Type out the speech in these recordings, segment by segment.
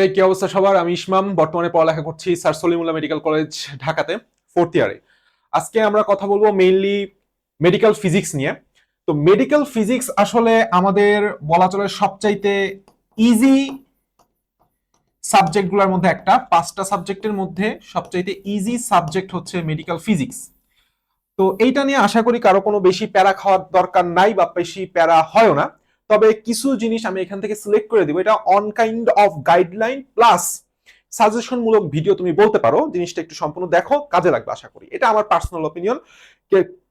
এই কি অবস্থা সবার? আমি ইসমাম, বর্তমানে পড়ালেখা করছি স্যার সলিমুল্লাহ মেডিকেল কলেজ, ঢাকাতে ফোর্থ ইয়ারে আজকে আমরা কথা বলব মেইনলি মেডিকেল ফিজিক্স নিয়ে। তো মেডিকেল ফিজিক্স আসলে আমাদের বলা চলে সবচাইতে ইজি সাবজেক্টগুলোর মধ্যে একটা। পাঁচটা সাবজেক্টের মধ্যে সবচাইতে ইজি সাবজেক্ট হচ্ছে মেডিকেল ফিজিক্স তো এইটা নিয়ে আশা করি কারও কোনো বেশি প্যারা খাওয়ার দরকার নাই বা বেশি প্যারা হয়ও না। তবে কিছু জিনিস আমি এখান থেকে সিলেক্ট করে দিব। এটা one kind of guideline plus suggestion মূলক ভিডিও তুমি বলতে পারো। জিনিসটা একটু সম্পূর্ণ দেখো, কাজে লাগবে আশা করি। এটা আমার পার্সোনাল অপিনিয়ন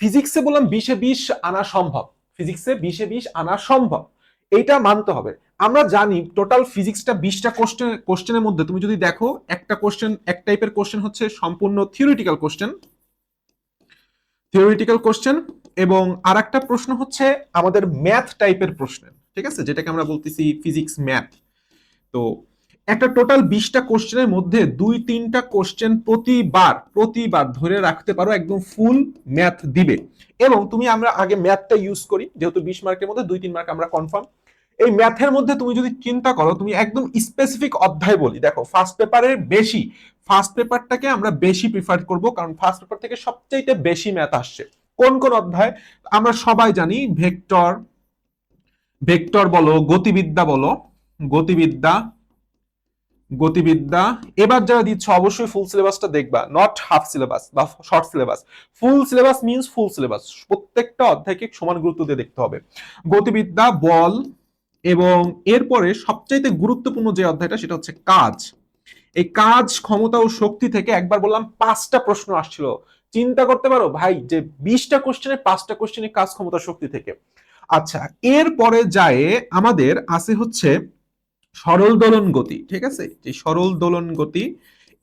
ফিজিক্সে বললাম বিশে বিশ আনা সম্ভব। ফিজিক্সে বিশে বিশ আনা সম্ভব। এইটা মানতে হবে। আমরা জানি টোটাল ফিজিক্সটা বিশটা কোশ্চেন কোশ্চেনের মধ্যে। তুমি যদি দেখো, একটা কোশ্চেন এক টাইপের কোশ্চেন হচ্ছে সম্পূর্ণ থিওরিটিক্যাল কোশ্চেন থিওরিটিক্যাল কোশ্চেন এবং আর একটা প্রশ্ন হচ্ছে আমাদের ম্যাথ টাইপের প্রশ্ন, ঠিক আছে? যেটাকে আমরা বলতেছি ফিজিক্স ম্যাথ তো একটা টোটাল বিশটা কোশ্চেনের মধ্যে দুই তিনটা কোশ্চেন প্রতিবার প্রতিবার ধরে রাখতে পারো, একদম ফুল ম্যাথ দিবে। এবং তুমি আমরা আগে ম্যাথটা ইউজ করি, যেহেতু বিশ মার্কের মধ্যে দুই তিন মার্ক আমরা কনফার্ম এই ম্যাথের মধ্যে তুমি যদি চিন্তা করো, তুমি একদম স্পেসিফিক অধ্যায় বলি, দেখো ফার্স্ট পেপারের বেশি। ফার্স্ট পেপারটাকে আমরা বেশি প্রিফার করব, কারণ ফার্স্ট পেপার থেকে সবচাইতে বেশি ম্যাথ আসছে। কোন কোন অধ্যায়? আমরা সবাই জানি ভেক্টর ভেক্টর বলো, গতিবিদ্যা বলো, গতিবিদ্যা গতিবিদ্যা। এবার যারা দিচ্ছ, অবশ্যই ফুল সিলেবাসটা দেখবা নট হাফ সিলেবাস বা short syllabus full syllabus means full syllabus প্রত্যেকটা অধ্যায়কে সমান গুরুত্ব দিয়ে দেখতে হবে। গতিবিদ্যা, বল এবং এরপরে সবচাইতে গুরুত্বপূর্ণ যে অধ্যায়টা, সেটা হচ্ছে কাজ। এই কাজ ক্ষমতা ও শক্তি থেকে একবার বললাম পাঁচটা প্রশ্ন আসছিল। চিন্তা করতে পারো? ভাই, যে বিশটা কোশ্চেনে পাঁচটা কোশ্চেনে কাজ ক্ষমতা শক্তি থেকে। আচ্ছা এরপরে যায় আমাদের আছে হচ্ছে সরল দোলন গতি, ঠিক আছে? যে সরল দোলন গতি,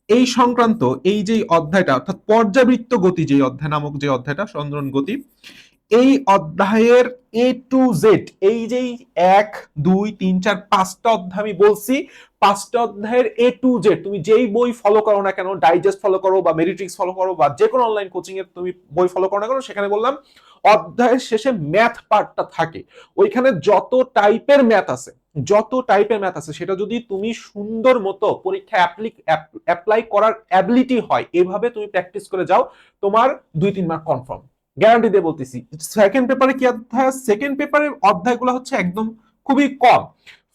এই সংক্রান্ত এই যে অধ্যায়টা, অর্থাৎ পর্যাবৃত্ত গতি যে অধ্যায়, নামক যে অধ্যায়টা সন্দ্রন গতি এই অধ্যায়ের এ টু জেড এই যে এক, দুই, তিন, চার, পাঁচটা অধ্যায় আমি বলছি, পাঁচটা অধ্যায়ের এ টু জেড তুমি যেই বই ফলো করো না কেন ডাইজেস্ট ফলো করো বা মেরিট্রিক্স ফলো করো বা যে কোনো অনলাইন কোচিং এর তুমি বই ফলো করো না কেন, সেখানে বললাম অধ্যায়ের শেষে ম্যাথ পার্টটা থাকে। ওইখানে যত টাইপের ম্যাথ আছে, যত টাইপের ম্যাথ আছে, সেটা যদি তুমি সুন্দর মতো পরীক্ষা অ্যাপ্লাই করার অ্যাবিলিটি হয়, এভাবে তুমি প্র্যাকটিস করে যাও, তোমার দুই, তিন মার্ক কনফার্ম গ্যারান্টি দিয়ে বলতেছি। সেকেন্ড পেপারে কি অধ্যায় সেকেন্ড পেপারের অধ্যায়গুলো হচ্ছে একদম খুবই কম।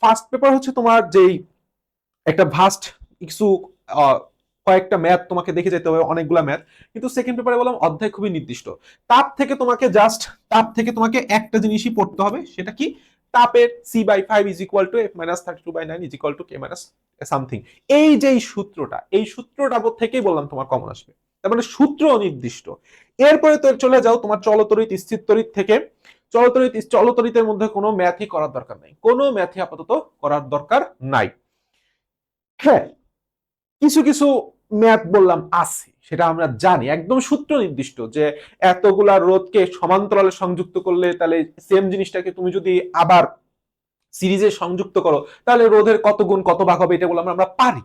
ফার্স্ট পেপার হচ্ছে তোমার যেই একটা ভাস্ট কিছু কয়েকটা ম্যাথ তোমাকে দেখে যেতে হবে, অনেকগুলো ম্যাথ কিন্তু সেকেন্ড পেপারে বললাম অধ্যায় খুবই নির্দিষ্ট। তার থেকে তোমাকে জাস্ট তাপ থেকে তোমাকে একটা জিনিসই পড়তে হবে, সেটা কি? তাপের C by five is equal to F minus thirty two by nine is equal to K minus something এই যে সূত্রটা, এই সূত্রটা থেকেই বললাম তোমার কমন আসবে। তার মানে সূত্র অনির্দিষ্ট এরপরে তো চলে যাও তোমার চলতরিত স্থির তরিত থেকে। চলতরিত, চলতরিতের মধ্যে কোনো ম্যাথই করার দরকার নাই। কোনো ম্যাথই আপাতত করার দরকার নাই। হ্যাঁ কিছু কিছু ম্যাথ বললাম আছে, সেটা আমরা জানি। একদম সূত্র নির্দিষ্ট যে এতগুলা রোধকে সমান্তরালে সংযুক্ত করলে তাহলে সেম জিনিসটাকে তুমি যদি আবার সিরিজে সংযুক্ত করো, তাহলে রোধের কত গুণ, কত ভাগ হবে, এটা বলে আমরা পারি।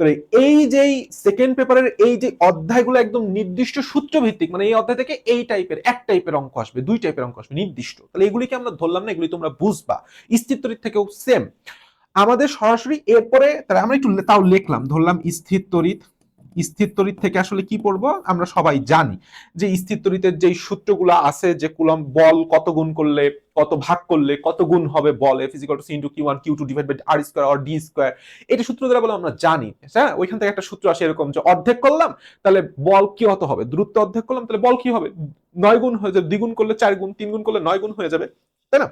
তাহলে এই যে সেকেন্ড পেপারের এই যে অধ্যায়গুলো একদম নির্দিষ্ট সূত্র ভিত্তিক মানে এই অধ্যায় থেকে এই টাইপের এক টাইপের অঙ্ক আসবে, দুই টাইপের অঙ্ক আসবে, নির্দিষ্ট। তাহলে এগুলিকে আমরা ধরলাম না? এগুলি তোমরা বুঝবা। স্থির তরিত থেকেও সেম আমাদের সরাসরি এরপরে, তাহলে আমরা একটু তাও লিখলাম, ধরলাম স্থির তরিত স্থির তরিত থেকে আসলে কি পড়ব? আমরা সবাই জানি যে স্থির তরিতের যে সূত্রগুলো আছে যে কুলম বল কত গুণ করলে, কত ভাগ করলে কত গুণ হবে বল F is equal to C into q one q two divide by r square or d square এটা সূত্র দ্বারা বলে আমরা জানি। হ্যাঁ ওইখান থেকে একটা সূত্র আসে এরকম যে অর্ধেক করলাম, তাহলে বল কি হতে হবে? দূরত্ব অর্ধেক করলাম, তাহলে বল কি হবে? নয় গুণ হয়ে যাবে, দ্বিগুণ করলে চার গুণ, তিন গুণ করলে নয় গুণ হয়ে যাবে, তাই না?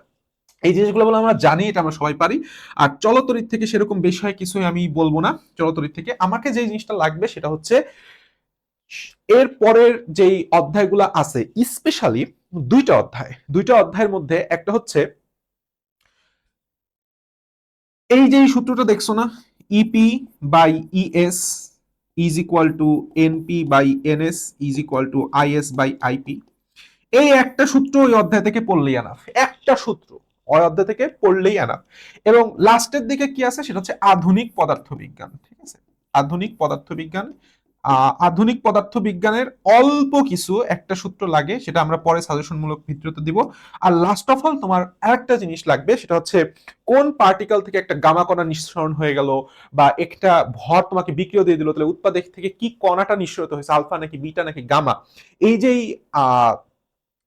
এই জিনিসগুলো বলে আমরা জানি, এটা আমরা সবাই পারি। আর চলতরিত থেকে সেরকম বিষয় কিছুই আমি বলব না। চলতরিত থেকে আমাকে যে জিনিসটা লাগবে সেটা হচ্ছে, এর পরের যেই অধ্যায়গুলো আছে স্পেশালি দুইটা অধ্যায়। দুইটা অধ্যায়ের মধ্যে একটা হচ্ছে, এই যে সূত্রটা দেখছ না EP by ES is equal to NP by NS is equal to IS by IP এই একটা সূত্র ওই অধ্যায় থেকে পড়লেই আনাফ একটা সূত্র। অধ্যায় থেকে পড়লেই আনাফ এবং লাস্টের দিকে কি আছে? সেটা হচ্ছে আধুনিক পদার্থবিজ্ঞান, ঠিক আছে? আধুনিক পদার্থবিজ্ঞান আধুনিক পদার্থ বিজ্ঞানের অল্প কিছু একটা সূত্র লাগে, সেটা আমরা পরে সাজেশনমূলক ভিডিওতে দিব। আর লাস্ট অফ অল তোমার আরেকটা জিনিস লাগবে, সেটা হচ্ছে কোন পার্টিকেল থেকে একটা গামা কণা নিঃসরণ হয়ে গেল, বা একটা ভর তোমাকে বিক্রিয় দিয়ে দিল, তাহলে উৎপাদক থেকে কি কণাটা নিঃসরিত হয়েছে আলফা নাকি বিটা নাকি গামা এই যেই, আহ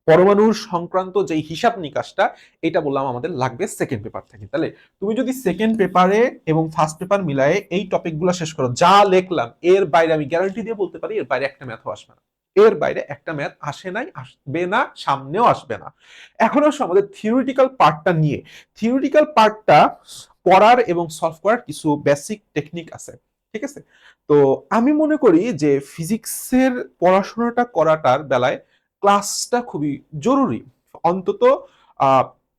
পরমাণুর সংক্রান্ত যে হিসাব নিকাশটা, এটা বললাম আমাদের লাগবে সেকেন্ড পেপার থেকে। তাহলে তুমি যদি সেকেন্ড পেপারে এবং ফার্স্ট পেপার মিলায়ে এই টপিকগুলো শেষ করো, যা লিখলাম, এর বাইরে আমি গ্যারান্টি দিয়ে বলতে পারি, এর বাইরে একটা ম্যাথও আসবে না। এর বাইরে একটা ম্যাথ আসে নাই, আসবে না, সামনেও আসবে না। এখন আসো আমাদের থিওরিটিক্যাল পার্টটা নিয়ে। থিওরিটিক্যাল পার্টটা পড়ার এবং সলভ করার কিছু বেসিক টেকনিক আছে, ঠিক আছে? তো আমি মনে করি যে ফিজিক্সের পড়াশোনাটা করাটার বেলায় ক্লাসটা খুবই জরুরি। অন্তত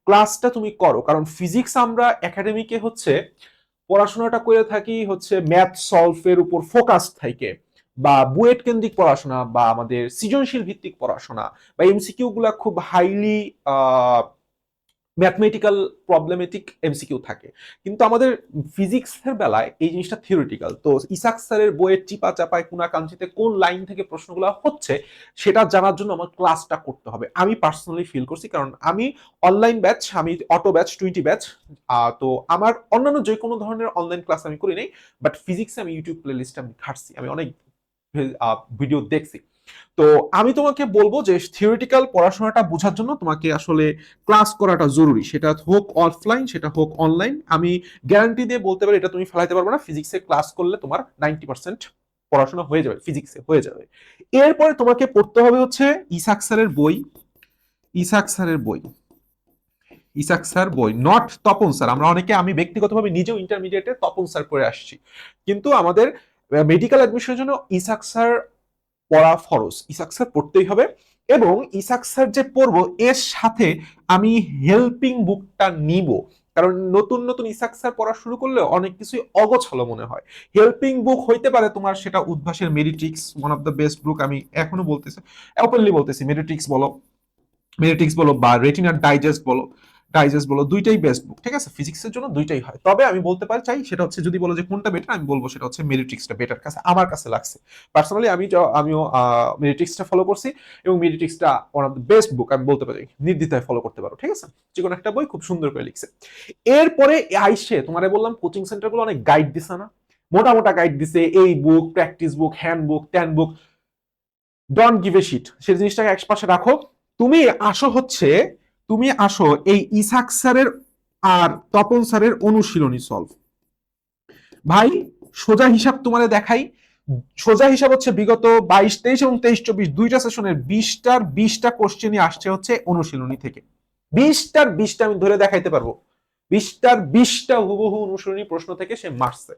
ক্লাসটা তুমি করো। কারণ ফিজিক্স আমরা একাডেমিকে হচ্ছে পড়াশোনাটা করে থাকি হচ্ছে ম্যাথ সলভের উপর ফোকাস থাকে বা বুয়েট কেন্দ্রিক পড়াশোনা বা আমাদের সৃজনশীল ভিত্তিক পড়াশোনা বা এমসিকিউ গুলা খুব হাইলি ম্যাথমেটিক্যাল প্রবলেমেটিক এমসিকিউ থাকে। কিন্তু আমাদের ফিজিক্সের বেলায় এই জিনিসটা থিওরিটিক্যাল তো ইসাক স্যারের বইয়ের চিপা চাপায় কোনা কাঞ্চিতে কোন লাইন থেকে প্রশ্নগুলো হচ্ছে, সেটা জানার জন্য আমার ক্লাসটা করতে হবে। আমি পার্সোনালি ফিল করছি, কারণ আমি অনলাইন ব্যাচ আমি অটো ব্যাচ টোয়েন্টি ব্যাচ তো আমার অন্যান্য যে কোনো ধরনের অনলাইন ক্লাস আমি করি নাই বাট ফিজিক্সে আমি ইউটিউব প্লে লিস্টে আমি ঘাটছি। আমি অনেক ভিডিও দেখছি। তো আমি তোমাকে বলব যে থিওরিটিক্যাল পড়াশোনাটা বোঝার জন্য তোমাকে আসলে ক্লাস করাটা জরুরি। সেটা হোক অফলাইন সেটা হোক অনলাইন আমি গ্যারান্টি দিয়ে বলতে পারি, এটা তুমি ফেলাইতে পারবে না। ফিজিক্সে ক্লাস করলে তোমার নাইনটি পার্সেন্ট পড়াশোনা হয়ে যাবে ফিজিক্সে হয়ে যাবে। এরপরে তোমাকে পড়তে হবে হচ্ছে ইসাক স্যারের বই। ইসাক স্যারের বই। ইসাক স্যার বই নট তপন স্যার। আমরা অনেকে, আমি ব্যক্তিগতভাবে নিজেও ইন্টারমিডিয়েটে তপন স্যার পড়ে আসছি। কিন্তু আমাদের মেডিকেল অ্যাডমিশনের জন্য ইসাক স্যার পড়া ফরজ। ইসাক স্যার পড়তেই হবে এবং ইসাক স্যার যে পড়ব, এর সাথে আমি হেল্পিং বুকটা নিব। কারণ নতুন নতুন ইসাক স্যার পড়া শুরু করলে অনেক কিছুই অগোছালো মনে হয়। হেল্পিং বুক হইতে পারে তোমার সেটা উদ্ভাসের Meritrix one of the best book আমি এখনও বলতেছি ওপেনলি বলতেছি। মেরিট্রিক্স বলো মেরিট্রিক্স বলো বা রেটিনার ডাইজেস্ট বলো। ডাইজেস্ট বলো, দুইটাই বেস্ট বুক ঠিক আছে? ফিজিক্সের জন্য দুইটাই হয়। তবে আমি বলতে পারি, চাই সেটা হচ্ছে যদি বলো যে কোনটা বেটার আমি বলব সেটা হচ্ছে মেরিট্রিক্সটা বেটার কাছে, আমার কাছে লাগছে। পার্সোনালি আমি আমিও মেরিট্রিক্সটা ফলো করছি এবং মেরিট্রিক্সটা one of the best book আমি বলতে পারি, নির্দ্বিধায় ফলো করতে পারো, ঠিক আছে? যে কোনো একটা বই খুব সুন্দর করে লিখছে। এরপরে আইসে, তোমারে বললাম কোচিং সেন্টারগুলো অনেক গাইড দিছে না? মোটা মোটা গাইড দিছে, এই book practice book hand book tan book don't give a shit সেই জিনিসটাকে এক পাশে রাখো। তুমি আসো হচ্ছে তুমি আসো, এই ইসাক স্যারের আর তপন স্যারের অনুশীলনী সলভ ভাই, সোজা হিসাব তোমারে দেখাই। সোজা হিসাব হচ্ছে বিগত বাইশ, তেইশ এবং তেইশ চব্বিশ, দুইটা সেশনের বিশটার বিশটা কোশ্চেনই আসছে হচ্ছে অনুশীলনী থেকে। বিশটার বিশটা আমি ধরে দেখাইতে পারব। বিশটার বিশটা হুবহু অনুশীলনী প্রশ্ন থেকে সে মারছে।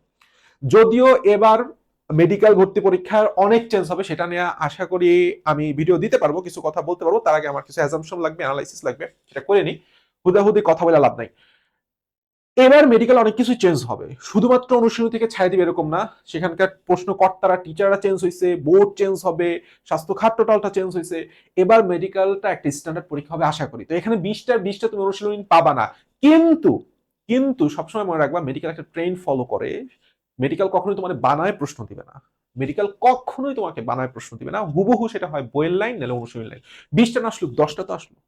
যদিও এবার মেডিকেল ভর্তি পরীক্ষার অনেক চেঞ্জ হবে, সেটা নিয়ে আশা করি আমি ভিডিও দিতে পারব, কিছু কথা বলতে পারব। তার আগে আমার কিছু অ্যাজাম্পশন লাগবে অ্যানালাইসিস লাগবে, সেটা করে নি হুদাহুদি কথা বলে লাভ নাই। এবার মেডিকেল অনেক কিছু চেঞ্জ হবে। শুধুমাত্র অনুশীলনী থেকে ছাই দিবে এরকম না। সেখানকার প্রশ্নকর্তারা টিচাররা চেঞ্জ হয়েছে বোর্ড চেঞ্জ হবে স্বাস্থ্য খাত টোটালটা চেঞ্জ হয়েছে এবার মেডিকেলটা একটা স্ট্যান্ডার্ড পরীক্ষা হবে, আশা করি। তো এখানে বিশটার বিশটা তুমি অনুশীলনী পাবা না। কিন্তু কিন্তু সবসময় মনে রাখবা মেডিকেল একটা ট্রেন ফলো করে। মেডিকেল কখনোই তোমার বানায় প্রশ্ন দিবে না। মেডিকেল কখনোই তোমাকে বানায় প্রশ্ন দিবে না। হুবহু সেটা হয় বইয়ের লাইন নাহলে অনুশীলনী লাইন বিশটা না আসলো দশটা তো আসলো।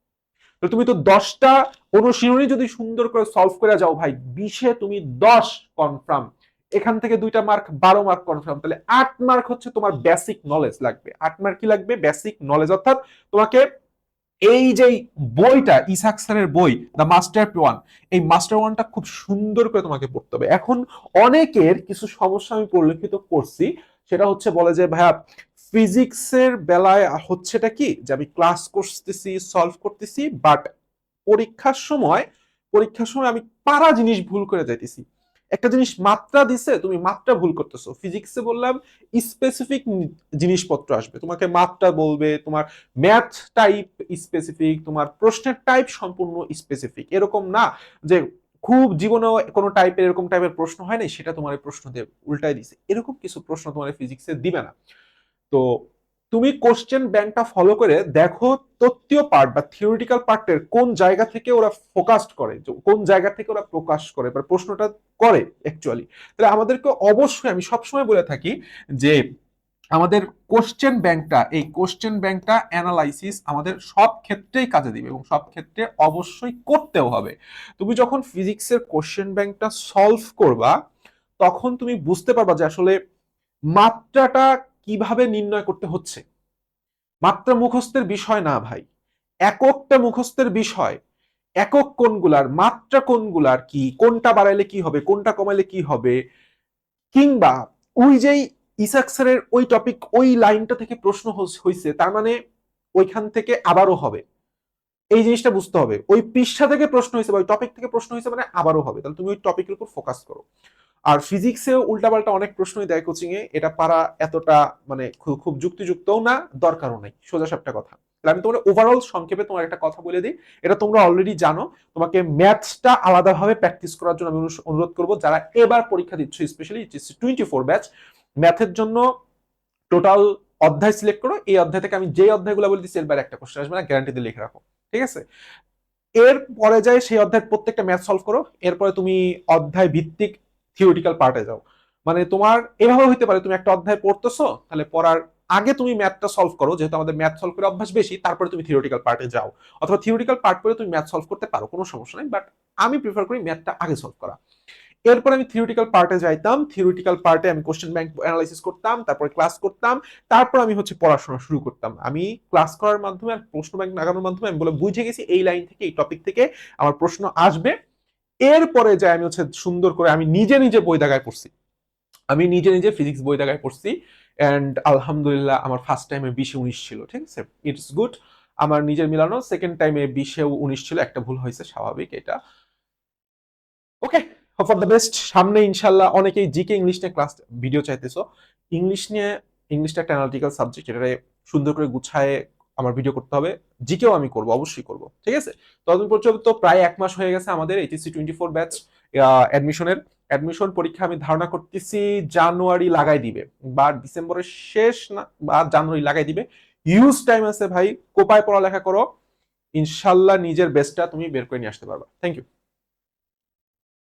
তো তুমি তো দশটা অনুশীলনী যদি সুন্দর করে সলভ করে যাও ভাই, বিশে তুমি দশ কনফার্ম এখান থেকে দুইটা মার্ক বারো মার্ক কনফার্ম তাহলে আট মার্ক হচ্ছে তোমার বেসিক নলেজ লাগবে। আট মার্ক কি লাগবে? বেসিক নলেজ অর্থাৎ তোমাকে এই যে বইটা ইসাক স্যারের বই দ্য মাস্টার ওয়ান এই মাস্টার ওয়ানটা খুব সুন্দর করে তোমাকে পড়তে হবে। এখন অনেকের কিছু সমস্যা আমি পরিলক্ষিত করছি, সেটা হচ্ছে বলে যে, ভাইয়া ফিজিক্সের বেলায় হচ্ছেটা কি? যে আমি ক্লাস করতেছি সলভ করতেছি বাট পরীক্ষার সময় পরীক্ষার সময় আমি পারা জিনিস ভুল করে যাইতেছি। একটা জিনিস মাত্রা দিছে, তুমি মাত্রা ভুল করতেছো। ফিজিক্সে বললাম স্পেসিফিক জিনিসপত্র আসবে। তোমাকে মাত্রা বলবে, তোমার ম্যাথ টাইপ স্পেসিফিক তোমার প্রশ্নের টাইপ সম্পূর্ণ স্পেসিফিক এরকম না যে খুব জীবনে কোনো টাইপের এরকম টাইপের প্রশ্ন হয় নাই, সেটা তোমার প্রশ্ন দিয়ে উল্টাই দিছে। এরকম কিছু প্রশ্ন তোমার ফিজিক্সে দিবে না। তো তুমি কোশ্চেন ব্যাংকটা ফলো করে দেখো তত্ত্বীয় পার্ট বা থিওরিটিক্যাল পার্টের কোন জায়গা থেকে ওরা ফোকাসড করে কোন জায়গা থেকে ওরা প্রকাশ করে বা প্রশ্নটা করে অ্যাকচুয়ালি তাহলে আমাদেরকে অবশ্যই, আমি সবসময় বলে থাকি যে আমাদের কোশ্চেন ব্যাংকটা এই কোশ্চেন ব্যাংকটা অ্যানালাইসিস আমাদের সব ক্ষেত্রেই কাজে দিবে এবং সব ক্ষেত্রে অবশ্যই করতেও হবে। তুমি যখন ফিজিক্সের কোশ্চেন ব্যাংকটা সলভ করবা, তখন তুমি বুঝতে পারবা যে আসলে মাত্রাটা কীভাবে নির্ণয় করতে হচ্ছে? মাত্রা মুখস্থের বিষয় না ভাই। এককটা মুখস্থের বিষয়। একক কোনগুলার মাত্রা কোনগুলার কি? কোনটা বাড়াইলে কি হবে? কোনটা কমাইলে কি হবে? কিংবা ওই যেই ইসাক স্যারের ওই টপিক ওই লাইনটা থেকে প্রশ্ন হয়েছে তার মানে ওইখান থেকে আবারও হবে। এই জিনিসটা বুঝতে হবে। ওই পৃষ্ঠা থেকে প্রশ্ন হয়েছে বা ওই টপিক থেকে প্রশ্ন হয়েছে মানে আবারও হবে। তাহলে তুমি ওই টপিকের উপর ফোকাস করো। আর ফিজিক্সেও উল্টাপাল্টা অনেক প্রশ্নই দেয় কোচিং এ। এটা পারা এতটা মানে খুব যুক্তিযুক্তও না, দরকারও নেই। সোজা সাপটা কথা। আমি তোমার ওভারঅল সংক্ষেপে তোমার একটা কথা বলে দিই। এটা তোমরা অলরেডি জানো। তোমাকে ম্যাথসটা আলাদাভাবে প্র্যাকটিস করার জন্য আমি অনুরোধ করব। যারা এবার পরীক্ষা দিচ্ছ স্পেশালি টোয়েন্টি ফোর ব্যাচ ম্যাথের জন্য টোটাল অধ্যায় সিলেক্ট করো। এই অধ্যায় থেকে আমি যে অধ্যায়গুলো বলে দিচ্ছি এরবার একটা কোশ্চেন আসবে না। গ্যারান্টি দিয়ে লিখে রাখো। ঠিক আছে? এর পরে যায় সেই অধ্যায়ের প্রত্যেকটা ম্যাথ সলভ করো। এরপরে তুমি অধ্যায় ভিত্তিক থিওরিটিক্যাল পার্টে যাও। মানে তোমার এভাবে হইতে পারে, তুমি একটা অধ্যায় পড়তেছো, তাহলে পড়ার আগে তুমি ম্যাথটা সলভ করো, যেহেতু আমাদের ম্যাথ সলভ করে অভ্যাস বেশি, তারপরে তুমি থিওরিটিক্যাল পার্টে যাও। অথবা থিওরিটিক্যাল পার্ট করে তুমি ম্যাথ সলভ করতে পারো, কোনো সমস্যা নেই বাট আমি প্রিফার করি ম্যাথটা আগে সলভ করা। এরপর আমি থিওরিটিক্যাল পার্টে যাইতাম থিওরিটিক্যাল পার্টে আমি কোশ্চেন ব্যাংক অ্যানালাইসিস করতাম, তারপরে ক্লাস করতাম, তারপর আমি হচ্ছে পড়াশোনা শুরু করতাম। আমি ক্লাস করার মাধ্যমে আর প্রশ্ন ব্যাংক লাগানোর মাধ্যমে আমি বলে বুঝে গেছি এই লাইন থেকে, এই টপিক থেকে আমার প্রশ্ন আসবে। এরপরে যাই আমি হচ্ছে সুন্দর করে আমি নিজে নিজে বই দাগায় পড়ছি। আমি নিজে নিজে ফিজিক্স বই দাগায় পড়ছি অ্যান্ড আলহামদুলিল্লাহ আমার ফার্স্ট টাইমে বিশে উনিশ ছিল, ঠিক আছে? ইটস গুড আমার নিজের মিলানো সেকেন্ড টাইমে বিশেও উনিশ ছিল, একটা ভুল হয়েছে, স্বাভাবিক এটা। Okay hope of the best সামনে ইনশাল্লাহ অনেকেই জিকে ইংলিশ নিয়ে ক্লাস ভিডিও চাইতেছো। ইংলিশ নিয়ে ইংলিশটা একটা অ্যানালিটিক্যাল সাবজেক্ট এটা সুন্দর করে গুছায় আমার ভিডিও করতে হবে, জিকেও আমি করব, অবশ্যই করব, ঠিক আছে? ততদিন পর্যন্ত প্রায় এক মাস হয়ে গেছে আমাদের এইচএসসি টোয়েন্টি ফোর ব্যাচ অ্যাডমিশনের অ্যাডমিশন পরীক্ষা আমি ধারণা করতেছি জানুয়ারি লাগাই দিবে, বা ডিসেম্বরের শেষ না, বা জানুয়ারি লাগাই দিবে। ইউজ টাইম আছে ভাই, কোপায় পড়ালেখা করো, ইনশাল্লাহ নিজের বেস্টটা তুমি বের করে নিয়ে আসতে পারবা। Thank you